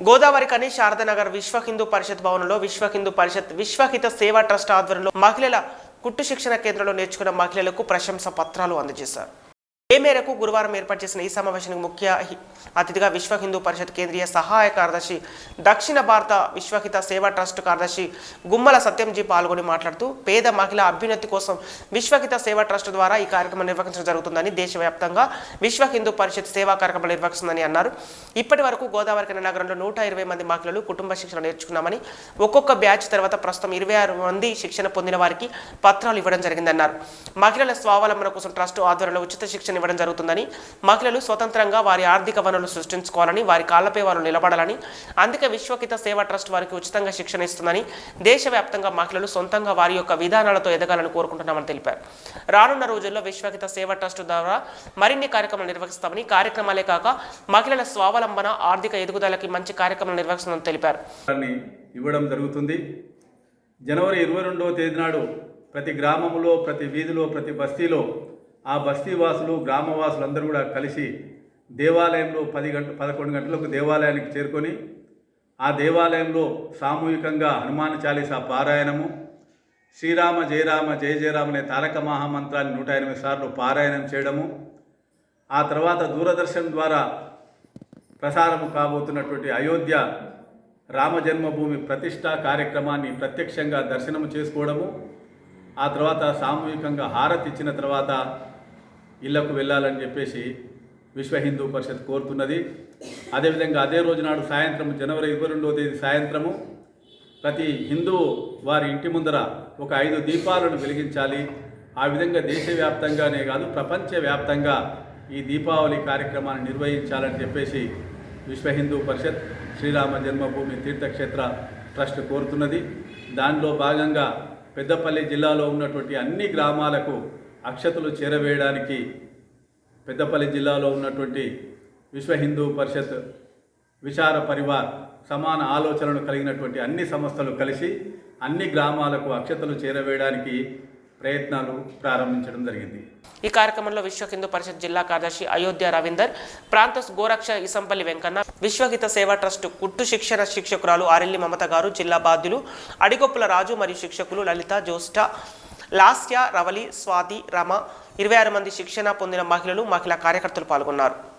గోదావరి కని శారదానగర్ విశ్వ హిందూ పరిషత్ భవనంలో విశ్వ హిందూ పరిషత్ విశ్వహిత సేవా ట్రస్ట్ ఆధ్వర్యంలో మహిళల కుట్టు శిక్షణ కేంద్రంలో నేర్చుకున్న మహిళలకు ప్రశంస పత్రాలు అందజేశారు. ఏ మేరకు గురువారం ఏర్పాటు చేసిన ఈ సమావేశానికి ముఖ్య హి- అతిథిగా విశ్వ హిందూ పరిషత్ కేంద్రీయ సహాయ కార్యదర్శి దక్షిణ భారత విశ్వహిత సేవా ట్రస్ట్ కార్యదర్శి గుమ్మల సత్యంజీ పాల్గొని మాట్లాడుతూ పేద మహిళ అభ్యున్నతి కోసం విశ్వహిత సేవా ట్రస్ట్ ద్వారా ఈ కార్యక్రమం నిర్వహించడం జరుగుతుందని దేశవ్యాప్తంగా విశ్వ హిందూ పరిషత్ సేవా కార్యక్రమం నిర్వహిస్తుందని అన్నారు. ఇప్పటి వరకు గోదావరి నగరంలో నూట ఇరవై మంది మహిళలు కుటుంబ శిక్షణ నేర్చుకున్నామని ఒక్కొక్క బ్యాచ్ తర్వాత ప్రస్తుతం ఇరవై ఆరు మంది శిక్షణ పొందిన వారికి పత్రాలు ఇవ్వడం జరిగిందన్నారు. మహిళల స్వావలంబన కోసం ట్రస్ట్ ఆధ్వర్యంలో ఉచిత శిక్షణ ఇవ్వడం జరుగుతుందని మహిళలు స్వతంత్రంగా వారి ఆర్థిక వనరులు సృష్టించుకోవాలని వారి కాళ్ళపై వారు నిలబడాలని అందుకే విశ్వకిత సేవా ట్రస్ట్ వారికి ఉచితంగా శిక్షణ ఇస్తుందని దేశవ్యాప్తంగా మహిళలు సొంతంగా వారి యొక్క విధానాలతో ఎదగాలని కోరుకుంటున్నామని తెలిపారు. రానున్న రోజుల్లో విశ్వకిత సేవా ట్రస్ట్ ద్వారా మరిన్ని కార్యక్రమాలు నిర్వహిస్తామని కార్యక్రమాలే కాక మహిళల స్వావలంబన ఆర్థిక ఎదుగుదలకి మంచి కార్యక్రమాలు నిర్వహిస్తుందని తెలిపారు. ఇవ్వడం జరుగుతుంది. జనవరి ఇరవై రెండవ తేదీ నాడు ప్రతి గ్రామంలో ప్రతి వీధిలో ప్రతి బస్తీలో ఆ బస్తీ వాసులు గ్రామవాసులు అందరూ కూడా కలిసి దేవాలయంలో పది గంట పదకొండు గంటలకు దేవాలయానికి చేరుకొని ఆ దేవాలయంలో సామూహికంగా హనుమాన చాలీసా పారాయణము శ్రీరామ జయరామ జయ జయరామ అనే తారక మహామంత్రాన్ని నూట ఎనిమిది సార్లు పారాయణం చేయడము ఆ తర్వాత దూరదర్శన్ ద్వారా ప్రసారము కాబోతున్నటువంటి అయోధ్య రామ జన్మభూమి ప్రతిష్ట కార్యక్రమాన్ని ప్రత్యక్షంగా దర్శనము చేసుకోవడము ఆ తర్వాత సామూహికంగా హారతి ఇచ్చిన తర్వాత ఇళ్ళకు వెళ్ళాలని చెప్పేసి విశ్వ హిందూ పరిషత్ కోరుతున్నది. అదేవిధంగా అదే రోజు నాడు సాయంత్రం జనవరి ఇరవై రెండవ తేదీ సాయంత్రము ప్రతి హిందూ వారి ఇంటి ముందర ఒక ఐదు దీపాలను వెలిగించాలి. ఆ విధంగా దేశవ్యాప్తంగానే కాదు ప్రపంచవ్యాప్తంగా ఈ దీపావళి కార్యక్రమాన్ని నిర్వహించాలని చెప్పేసి విశ్వ హిందూ పరిషత్ శ్రీరామ జన్మభూమి తీర్థక్షేత్ర ట్రస్ట్ కోరుతున్నది. దానిలో భాగంగా పెద్దపల్లి జిల్లాలో ఉన్నటువంటి అన్ని గ్రామాలకు అక్షతలు చేరవేయడానికి పెద్దపల్లి జిల్లాలో ఉన్నటువంటి విశ్వ హిందూ పరిషత్ విచార పరివార్ సమాన ఆలోచనలు కలిగినటువంటి అన్ని సంస్థలు కలిసి అన్ని గ్రామాలకు అక్షతలు చేరవేయడానికి ప్రయత్నాలు ప్రారంభించడం జరిగింది. ఈ కార్యక్రమంలో విశ్వ హిందూ పరిషత్ జిల్లా కార్యదర్శి అయోధ్య రవీందర్ ప్రాంత గోరక్ష ఇసంపల్లి వెంకన్న విశ్వహిత సేవా ట్రస్ట్ కుట్టు శిక్షణ శిక్షకురాలు ఆరెల్లి మమత గారు జిల్లా బాధ్యులు అడిగొప్పుల రాజు మరియు శిక్షకులు లలిత జ్యోష్ట లాస్య రవలి స్వాతి రమ ఇరవై ఆరు మంది శిక్షణ పొందిన మహిళలు మహిళా కార్యకర్తలు పాల్గొన్నారు.